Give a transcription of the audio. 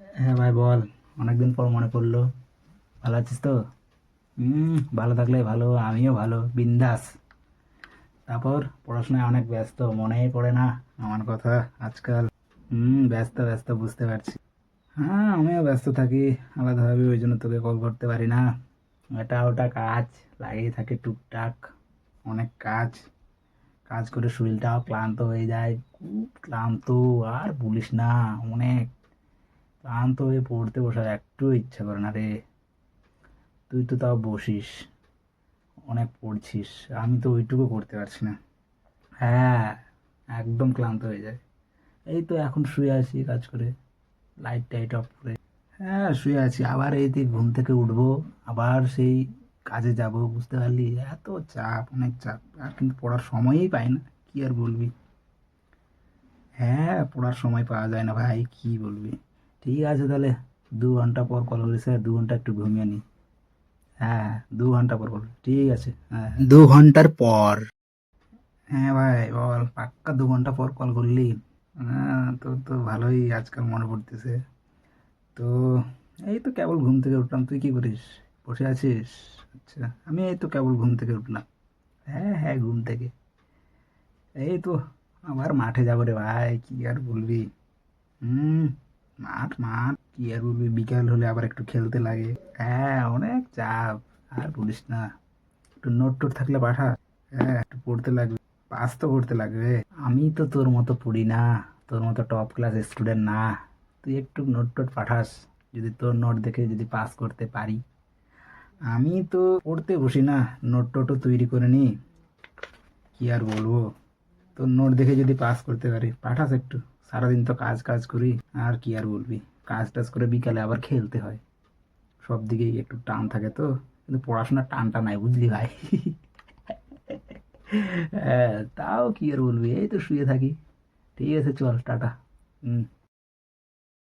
হ্যাঁ ভাই, বল। অনেকদিন পর মনে পড়ল। ভালো আছিস তো? হুম ভালো থাকলে ভালো, আমিও ভালো, বিন্দাস। তারপর পড়াশোনায় অনেক ব্যস্ত, মনেই পড়ে না আমার কথা আজকাল। হুম ব্যস্ত ব্যস্ত, বুঝতে পারছি। হ্যাঁ আমিও ব্যস্ত থাকি, আলাদাভাবে ওই জন্য তোকে কল করতে পারি না। এটা ওটা কাজ, লাগিয়ে থাকে টুকটাক, অনেক কাজ। কাজ করে শরীরটাও ক্লান্ত হয়ে যায়, খুব ক্লান্ত, আর বলিস না, অনেক ক্লান্ত হয়ে পড়তে বসার একটু ইচ্ছা করে না রে তুই তো তাও বসিস, অনেক পড়ছিস, আমি তো ওইটুকু করতে পারছি না। হ্যাঁ একদম ক্লান্ত হয়ে যায় এই তো এখন শুয়ে আছি কাজ করে লাইট টাইট অফ করে। হ্যাঁ শুয়ে আছি, আবার এই তুই ঘুম থেকে উঠবো, আবার সেই কাজে যাব, বুঝতে পারলি? এত চাপ, অনেক চাপ, আর কিন্তু পড়ার সময়ই পাই না, কি আর বলবি? হ্যাঁ পড়ার সময় পাওয়া যায় না ভাই, কি বলবি? ঠিক আছে তাহলে দু ঘণ্টা পর কল করিস হ্যাঁ, দু ঘণ্টা একটু ঘুমিয়ে নি। হ্যাঁ দু ঘণ্টা পর কল ঠিক আছে হ্যাঁ দু ঘণ্টার পর? হ্যাঁ ভাই বল পাক্কা দু ঘণ্টা পর কল করলি? হ্যাঁ তো তো ভালোই আজকাল মনে পড়তেছে। তো এই তো কেবল ঘুম থেকে উঠলাম তুই কি করিস? বসে আছিস? আচ্ছা আমি এই তো কেবল ঘুম থেকে উঠলাম। হ্যাঁ হ্যাঁ ঘুম থেকে। এই তো আবার মাঠে যাব রে ভাই কি আর বলবি? হুম। মাঠ মাঠ। কি আর বলবি? বিকাল হলে আবার একটু খেলতে লাগে। হ্যাঁ অনেক চাপ। আর বলিস না। একটু নোট টোট থাকলে পাঠা। হ্যাঁ একটু পড়তে লাগবে। পাস তো করতে লাগবে। আমি তো তোর মতো পড়ি না। তোর মতো টপ ক্লাস স্টুডেন্ট না। তুই একটু নোট টোট পাঠাস। যদি তোর নোট দেখে যদি পাস করতে পারি। আমি তো পড়তে বসি না। নোট টোটও তৈরি করে নি। কি আর বলব? তোর নোট দেখে যদি পাস করতে পারি, পাঠাস একটু। সারাদিন তো কাজ কাজ করি, আর কি আর বলবি? কাজ টাজ করে বিকালে আবার খেলতে হয়। সব দিকেই একটু টান থাকে তো, কিন্তু পড়াশোনার টানটা নাই বুঝলি ভাই। হ্যাঁ তাও কি আর বলবি? এই তো শুয়ে থাকি। ঠিক আছে, চল, টাটা। হুম